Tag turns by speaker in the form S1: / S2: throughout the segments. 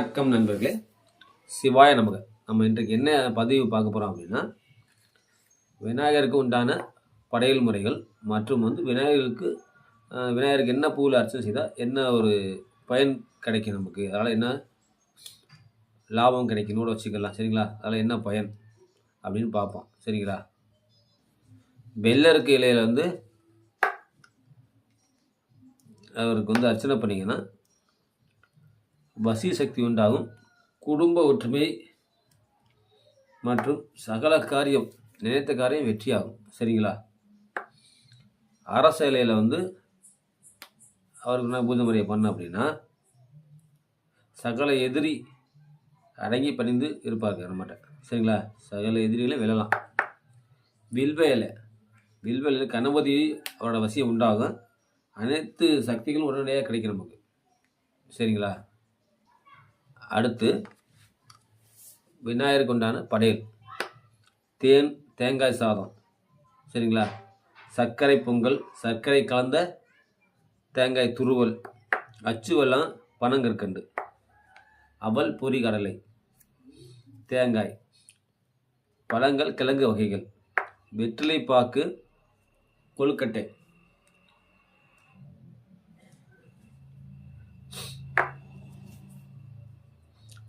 S1: வணக்கம் நண்பர்களே. சிவாய நமக. நம்ம இன்றைக்கு என்ன பதிவு பார்க்க போகிறோம் அப்படின்னா விநாயகருக்கு உண்டான படையல் முறைகள் மற்றும் வந்து விநாயகருக்கு விநாயகருக்கு என்ன பூவில் அர்ச்சனை செய்தால் என்ன ஒரு பயன் கிடைக்கும் நமக்கு? அதனால் என்ன லாபம் கிடைக்கும் கூட வச்சுக்கலாம். சரிங்களா? அதில் என்ன பயன் அப்படின்னு பார்ப்போம். சரிங்களா? வெள்ளருக்கு இலையில் வந்து அவருக்கு வந்து அர்ச்சனை பண்ணிங்கன்னா வசி சக்தி உண்டாகும். குடும்ப ஒற்றுமை மற்றும் சகல காரியம் நினைத்த காரியம் வெற்றியாகும். சரிங்களா? அரச இலையில் வந்து அவருக்கு நான் பூஜை முறையை பண்ண அப்படின்னா சகல எதிரி அடங்கி பணிந்து இருப்பாங்க நம்மகிட்ட. சரிங்களா? சகல எதிரிகளை விழலாம் வில்வ இலை. வில்வ இலை கணபதி அவரோட வசியம் உண்டாகும். அனைத்து சக்திகளும் உடனடியாக கிடைக்கும் நமக்கு. சரிங்களா? அடுத்து விநாயகருக்கு உண்டான படையல். தேன் தேங்காய் சாதம். சரிங்களா? சர்க்கரை பொங்கல் சர்க்கரை கலந்த தேங்காய் துருவல் அச்சுவெல்லாம் பனங்கற்கண்டு அவல் பொரி கடலை தேங்காய் பழங்கள் கிழங்கு வகைகள் வெற்றிலை பாக்கு கொழுக்கட்டை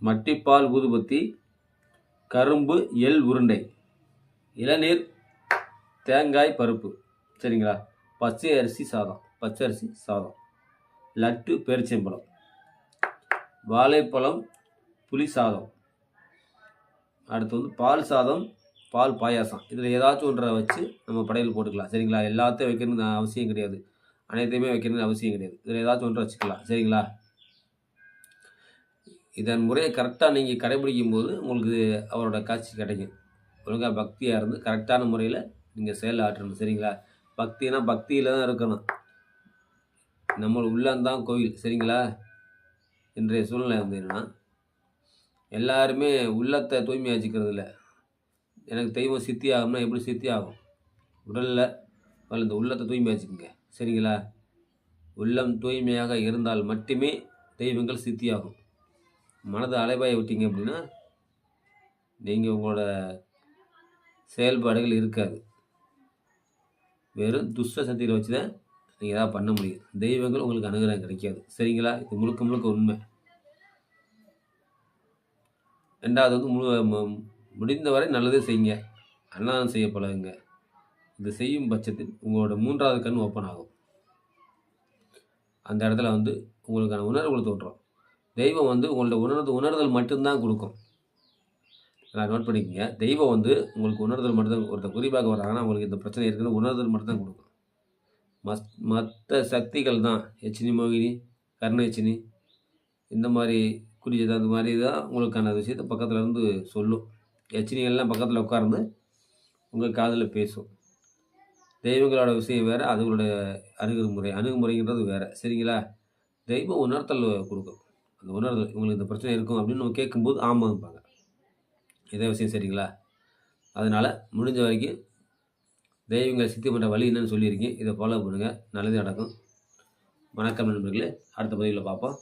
S1: மட்டிப்பால் ஊதுபத்தி கரும்பு எள் உருண்டை இளநீர் தேங்காய் பருப்பு. சரிங்களா? பச்சை அரிசி சாதம் பச்சை அரிசி சாதம். லட்டு பேரிச்சம்பழம். வாழைப்பழம் புளி சாதம். அடுத்து வந்து பால் சாதம் பால் பாயாசம். இதில் ஏதாச்சும் ஒன்றை வச்சு நம்ம படையல் போட்டுக்கலாம். சரிங்களா? எல்லாத்தையும் வைக்கணும்னு அவசியம் கிடையாது. அனைத்தையுமே வைக்கணும்னு அவசியம் கிடையாது. இதில் ஏதாச்சும் ஒன்றை வச்சுக்கலாம். சரிங்களா? இதன் முறையை கரெக்டாக நீங்கள் கடைபிடிக்கும் போது உங்களுக்கு அவரோட காட்சி கிடைக்கும். ஒழுங்காக பக்தியாக இருந்து கரெக்டான முறையில் நீங்கள் செயல் ஆற்றணும் சரிங்களா? பக்தினா பக்தியில் தான் இருக்கணும். நம்ம உள்ளந்தான் கோவில் சரிங்களா? இன்றைய சூழ்நிலை வந்து என்னென்னா எல்லாருமே உள்ளத்தை தூய்மையாக வச்சுக்கிறது இல்லை. எனக்கு தெய்வம் சித்தி ஆகும்னா எப்படி சித்தி ஆகும்? உடலில் முதல்ல இந்த உள்ளத்தை தூய்மையாக வச்சுக்கோங்க சரிங்களா? உள்ளம் தூய்மையாக இருந்தால் மட்டுமே தெய்வங்கள் சித்தியாகும் மனதை அலைபாய விட்டீங்க அப்படின்னா நீங்கள் உங்களோட செயல்பாடுகள் இருக்காது. வெறும் துஷ்ட சக்தியில் வச்சு தான் நீங்கள் எதாவது பண்ண முடியும். தெய்வங்கள் உங்களுக்கு அனுகிரகம் கிடைக்காது. சரிங்களா? இது முழுக்க முழுக்க உண்மை. ரெண்டாவது வந்து முழு முடிந்தவரை நல்லதே செய்யுங்க. அன்னதானம் செய்ய பழகுங்க. இது செய்யும் பட்சத்தில் உங்களோட மூன்றாவது கண் ஓப்பன் ஆகும். அந்த இடத்துல வந்து உங்களுக்கான உணர்வுகள் தோன்றும். தெய்வம் வந்து உங்களோட உணர்ந்து உணர்தல் மட்டும்தான் கொடுக்கும். நான் நோட் பண்ணிக்கோங்க. தெய்வம் வந்து உங்களுக்கு உணர்தல் மட்டும்தான் ஒருத்தர் குறிப்பாக வராங்கன்னா உங்களுக்கு இந்த பிரச்சனை இருக்குன்னு உணர்தல் மட்டும்தான் கொடுக்கும். மஸ் மற்ற சக்திகள் தான். எச்சினி மோகினி கர்ணயச்சினி இந்த மாதிரி குறிச்சது அந்த மாதிரி தான் உங்களுக்கான விஷயத்தை பக்கத்தில் இருந்து சொல்லும். எச்சினிகள்லாம் பக்கத்தில் உட்கார்ந்து உங்கள் காதில் பேசும். தெய்வங்களோட விஷயம் வேறு அதுகளோட அணுகுமுறை அணுகுமுறைங்கிறது வேறு. சரிங்களா? தெய்வம் உணர்த்தல் கொடுக்கும். அந்த உணர்வு உங்களுக்கு இந்த பிரச்சனை இருக்கும் அப்படின்னு நம்ம கேட்கும்போது ஆமாம்பாங்க. இதே விஷயம் சரிங்களா? அதனால் முடிஞ்ச வரைக்கும் தெய்வங்களை சித்தி பண்ணுற வழி என்னன்னு சொல்லியிருக்கேன் இதை ஃபாலோ பண்ணுங்கள் நல்லது நடக்கும். வணக்கம் நண்பர்களே. அடுத்த பதிவில் பார்ப்போம்.